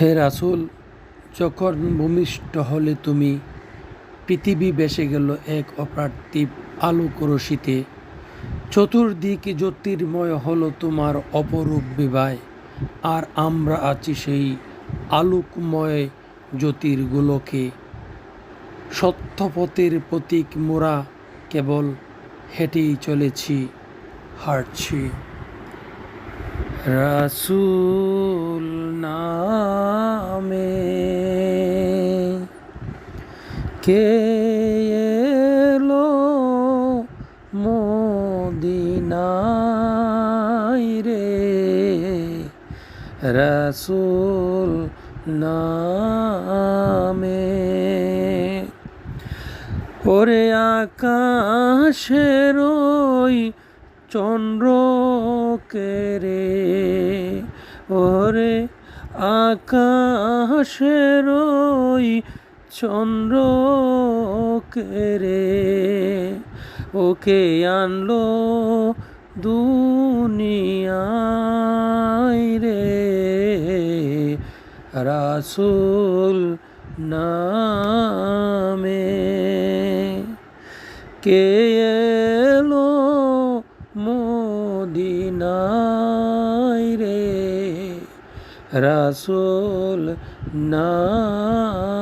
হে রাসূল, যখন ভূমিষ্ঠ হলে তুমি, পৃথিবী বেসে গেল এক অপার্থিব আলোক রশ্মিতে। চতুর্দিক জ্যোতির্ময় হলো তোমার অপরূপ বিবাহ, আর আমরা আছি সেই আলোকময় জ্যোতির্গুলোকে। সত্যপথের প্রতীক মোরা কেবল হেঁটেই চলেছি, হাঁটছি। রাসূল কে এলো মদিনায় রে? রাসূল নামে। ওরে আকাশের ওই চন্দ্র রে? ওরে আকাশের ওই চন্দ্র রে ওকে আনলো দুনিয়ায় রে। রাসূল নামে কে এলো মদিনায়? রে রাসূল নামে